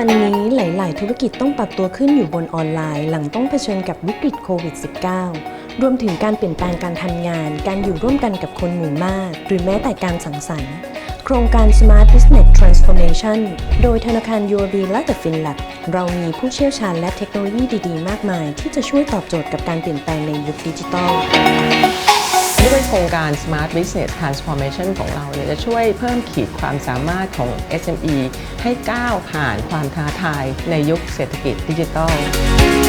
วันนี้หลาย ๆ ธุรกิจต้องปรับตัวขึ้นอยู่บนออนไลน์ หลังต้องเผชิญกับวิกฤตโควิด -19 รวมถึงการเปลี่ยนแปลงการทำงาน การอยู่ร่วมกันกับคนหมู่มาก หรือแม้แต่การสังสรรค์ โครงการ Smart Business Transformation โดยธนาคาร UOB และ The FinLab เรามีผู้เชี่ยวชาญและเทคโนโลยีดี ๆ มากมาย ที่จะช่วยตอบโจทย์กับการเปลี่ยนแปลงในยุคดิจิทัล รงการ Smart Business Transformation ของเราเนี่ยจะช่วยเพิ่มขีดความสามารถของ SME ให้ก้าวผ่านความท้าทายในยุคเศรษฐกิจดิจิทัล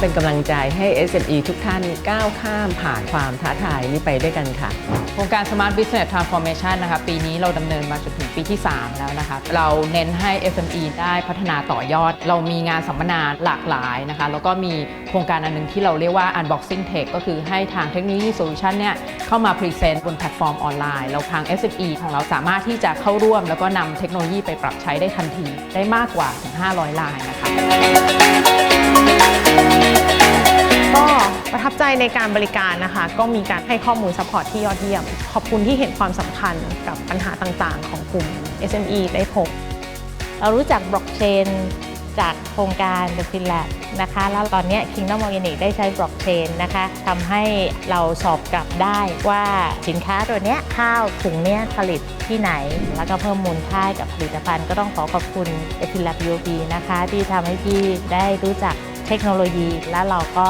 เป็นกำลังใจให้ SME ทุกท่านก้าวข้ามผ่านความท้าทายนี้ไปด้วยกันค่ะ โครงการ Smart Business Transformation นะคะปีนี้เราดำเนินมาจนถึงปีที่ 3 แล้วนะคะ เราเน้นให้ SME ได้พัฒนาต่อยอด เรามีงานสัมมนาหลากหลายนะคะ แล้วก็มีโครงการอันหนึงที่เราเรียกว่า Unboxing Tech ก็คือให้ทางเทคโนโลยีโซลูชันเนี่ยเข้ามาพรีเซนต์บนแพลตฟอร์มออนไลน์แล้วทาง SME ของเราสามารถที่จะเข้าร่วม แล้วก็นำเทคโนโลยีไปปรับใช้ได้ทันที ได้มากกว่าถึง500ลายนะคะ ใจในการบริการนะคะ ก็มีการให้ข้อมูลซัพพอร์ตที่ยอดเยี่ยม ขอบคุณที่เห็นความสำคัญกับปัญหาต่างๆ ของกลุ่ม SME ได้พบ เรารู้จักบล็อกเชนจากโครงการ The Fin Lab นะคะ แล้วตอนนี้ Kingdom Organic ได้ใช้บล็อกเชนนะคะทำให้เราสอบกลับได้ว่าสินค้าตัวนี้ข้าวถุงเนี้ยผลิตที่ไหน แล้วก็เพิ่มมูลค่ากับผลิตภัณฑ์ก็ต้องขอขอบคุณ The Fin Lab UOB นะคะ ที่ทำให้พี่ได้รู้จักเทคโนโลยี และเราก็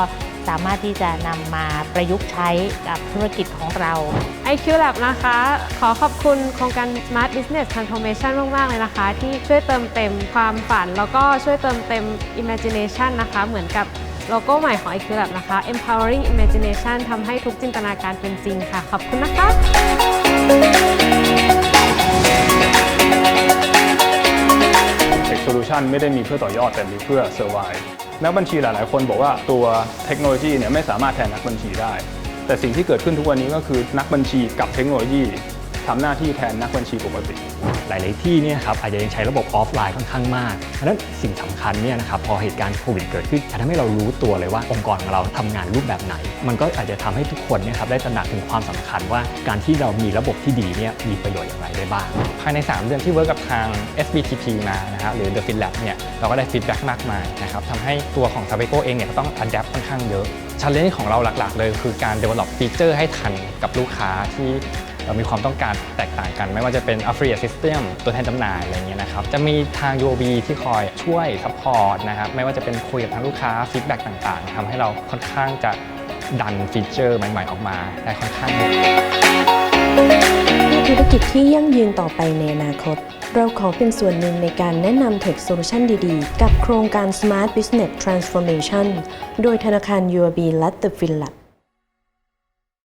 สามารถที่จะนำมาประยุกต์ใช้กับธุรกิจของเรา IQ Lab นะคะ ขอขอบคุณโครงการ Smart Business Transformation มาก ๆ เลยนะคะ ที่ช่วยเติมเต็มความฝัน แล้วก็ช่วยเติมเต็ม Imagination นะคะ เหมือนกับโลโก้ใหม่ของ IQ Lab นะคะ Empowering Imagination ทำให้ทุกจินตนาการเป็นจริงค่ะ ขอบคุณนะคะ โซลูชันไม่ได้มีเพื่อต่อยอดแต่มีเพื่อ Survive นักบัญชีหลาย ๆ คนบอกว่าตัวเทคโนโลยีเนี่ยไม่สามารถแทนนักบัญชีได้ แต่สิ่งที่เกิดขึ้นทุกวันนี้ก็คือนักบัญชีกับเทคโนโลยี ทำหน้าที่แทนนักบัญชีปกติ หลาย ๆ ที่เนี่ยครับอาจจะยังใช้ระบบออฟไลน์ค่อนข้างมากเพราะฉะนั้นสิ่งสำคัญเนี่ยนะครับพอเหตุการณ์โควิดเกิดขึ้นจะทำให้เรารู้ตัวเลยว่าองค์กรของเราทำงานรูปแบบไหน มันก็อาจจะทำให้ทุกคนเนี่ยครับได้ตระหนักถึงความสำคัญว่าการที่เรามีระบบที่ดีเนี่ยมีประโยชน์อย่างไรได้บ้าง ภายใน 3 เดือนที่เวิร์กกับทาง SBTP มานะครับหรือ The FinLab เนี่ยเราก็ได้ฟีดแบ็กมากมายนะครับทำให้ตัวของ s a b e c o เองเนี่ยก็ต้อง adapt ค่อนข้างเยอะชันเลนของเราหลัก ๆ เลยคือการ develop ฟีเจอร์ให้ทันกับลูกค้าที่ มีความต้องการแตกต่างกัน ไม่ว่าจะเป็น affiliate system ตัวแทนจำหน่ายอะไรเงี้ยนะครับจะมีทาง UOB ที่คอยช่วย support นะครับไม่ว่าจะเป็นคุยกับทางลูกค้าฟีดแบ็กต่างๆทำให้เราค่อนข้างจะดันฟีเจอร์ใหม่ๆ ออกมาได้ค่อนข้างเยอะธุรกิจที่ยั่งยืนต่อไปในอนาคต เราขอเป็นส่วนหนึ่งในการแนะนำเทคโซลูชันดีๆ กับโครงการ Smart Business Transformation โดยธนาคาร UOB และ The FinLab